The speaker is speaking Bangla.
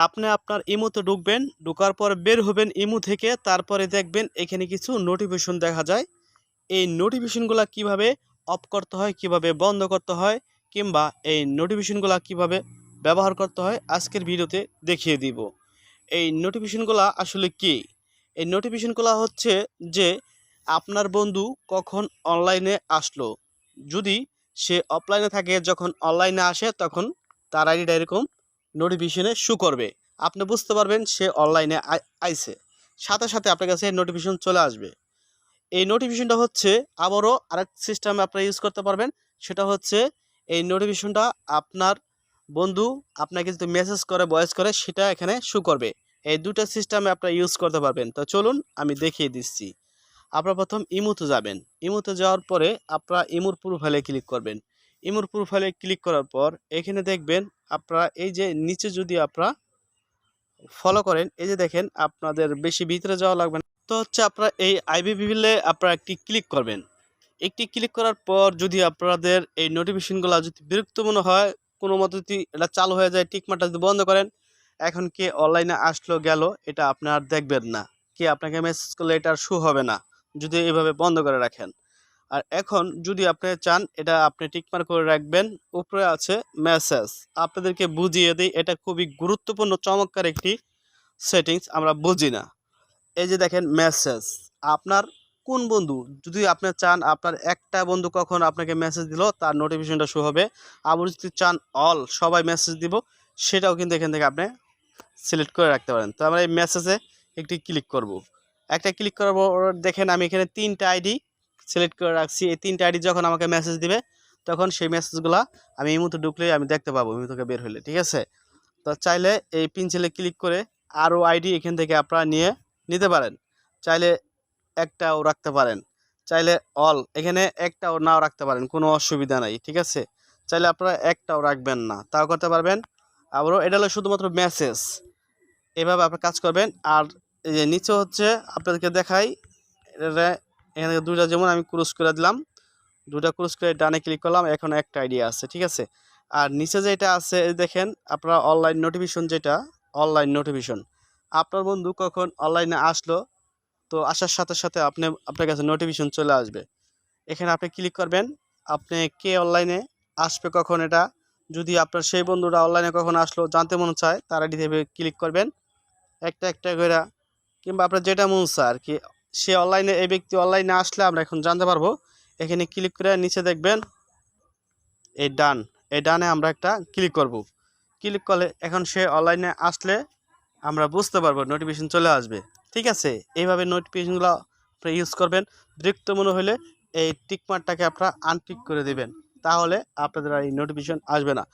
আপনি আপনার ইমোতে ঢুকবেন, ঢোকার পর বের হবেন ইমো থেকে, তারপরে দেখবেন এখানে কিছু নোটিফিকেশন দেখা যায়। এই নোটিফিকেশনগুলো কীভাবে অফ করতে হয়, কীভাবে বন্ধ করতে হয়, কিংবা এই নোটিফিকেশনগুলো কীভাবে ব্যবহার করতে হয়, আজকের ভিডিওতে দেখিয়ে দিব। এই নোটিফিকেশনগুলো আসলে কি? এই নোটিফিকেশনগুলো হচ্ছে যে, আপনার বন্ধু কখন অনলাইনে আসলো। যদি সে অফলাইনে থাকে, যখন অনলাইনে আসে, তখন তার আইডিটা এরকম নোটিফিকেশনে শু করবে। আপনি বুঝতে পারবেন সে অনলাইনে আইছে। সাথে সাথে আপনার কাছে নোটিফিকেশন চলে আসবে। এই নোটিফিকেশনটা হচ্ছে আবারও আরেক সিস্টেমে আপনারা ইউজ করতে পারবেন। সেটা হচ্ছে এই নোটিফিকেশনটা আপনার বন্ধু আপনাকে যদি মেসেজ করে ভয়েস করে, সেটা এখানে শু করবে। এই দুটো সিস্টেমে আপনারা ইউজ করতে পারবেন। তো চলুন আমি দেখিয়ে দিচ্ছি। আপনারা প্রথম ইমুতে যাবেন। ইমুতে যাওয়ার পরে আপনারা ইমুর প্রোফাইলে ক্লিক করবেন। ইমুর প্রোফাইলে ক্লিক করার পর এখানে দেখবেন আপনারা এই যে নিচে যদি আপনারা ফলো করেন, এই যে দেখেন আপনাদের বেশি ভিতরে যাওয়া লাগবে না। তো হচ্ছে আপনারা এই আইবি বিলে আপনারা একটি ক্লিক করবেন। একটি ক্লিক করার পর যদি আপনাদের এই নোটিফিকেশনগুলো যদি বিরক্ত মনে হয়, কোনো মতো যদি এটা চালু হয়ে যায় টিকমারটা যদি বন্ধ করেন, এখন কে অনলাইনে আসলো, গেল, এটা আপনার দেখবেন না। কে আপনাকে মেসেজ করলে এটা আর শু হবে না, যদি এভাবে বন্ধ করে রাখেন। আর এখন যদি আপনি চান, এটা আপনি টিকমার করে রাখবেন। উপরে আছে মেসেজ। আপনাদেরকে বুঝিয়ে দিই, এটা খুবই গুরুত্বপূর্ণ, চমৎকার একটি সেটিংস, আমরা বুঝি না। এই যে দেখেন মেসেজ, আপনার কোন বন্ধু? যদি আপনি চান, আপনার একটা বন্ধু কখন আপনাকে মেসেজ দিল, তার নোটিফিকেশনটা শো হবে। আবার যদি চান অল, সবাই মেসেজ দিব, সেটাও কিন্তু এখান থেকে আপনি সিলেক্ট করে রাখতে পারেন। তো আমরা এই মেসেজে একটি ক্লিক করব। একটা ক্লিক করার পর দেখেন আমি এখানে তিনটা আইডি সিলেক্ট করে রাখছি। এই তিনটা আইডি যখন আমাকে মেসেজ দিবে, তখন সেই মেসেজগুলো আমি এই মুহূর্তে ঢুকলে আমি দেখতে পাবো থেকে বের হলে ঠিক আছে? তো চাইলে এই পিনসেলে ক্লিক করে আরও আইডি এখান থেকে আপনারা নিয়ে নিতে পারেন। চাইলে একটাও রাখতে পারেন। চাইলে অল এখানে একটাও নাও রাখতে পারেন, কোনো অসুবিধা নাই, ঠিক আছে? চাইলে আপনারা একটাও রাখবেন না, তাও করতে পারবেন। আবারও, এটা হলো শুধুমাত্র মেসেজ এভাবে আপনার কাজ করবেন। আর এই যে নিচে হচ্ছে, আপনাদেরকে দেখাই এখানে থেকে দুইটা যেমন আমি ক্রুজ করে দিলাম দুটা ক্রুজ করে ডানে ক্লিক করলাম, এখন একটা আইডিয়া আছে, ঠিক আছে? আর নিচে যেটা আছে দেখেন আপনারা অনলাইন নোটিফিকেশন যেটা অনলাইন নোটিফিকেশন আপনার বন্ধু কখন অনলাইনে আসলো, তো আসার সাথে সাথে আপনি, আপনার কাছে নোটিফিকেশন চলে আসবে। এখানে আপনি ক্লিক করবেন, আপনি কে অনলাইনে আসবে কখন এটা? যদি আপনার সেই বন্ধুরা অনলাইনে কখন আসলো, জানতে মনে চায়, তার আইডি থেকে ক্লিক করবেন। একটা একটা করে, কিংবা আপনার যেটা মন চায় আর কি সে অনলাইনে এই ব্যক্তি অনলাইনে আসলে আমরা এখন জানতে পারব। এখানে ক্লিক করে নিচে দেখবেন, এই ডান এই ডানে আমরা একটা ক্লিক করব। ক্লিক করলে এখন সে অনলাইনে আসলে আমরা বুঝতে পারব নোটিফিকেশন চলে আসবে। ঠিক আছে? এইভাবে নোটিফিকেশনগুলো আপনারা ইউজ করবেন। বিরক্ত মনে হলে এই টিকমারটাকে আপনারা আনটিক করে দেবেন। তাহলে আপনাদের আর এই নোটিফিকেশন আসবে না।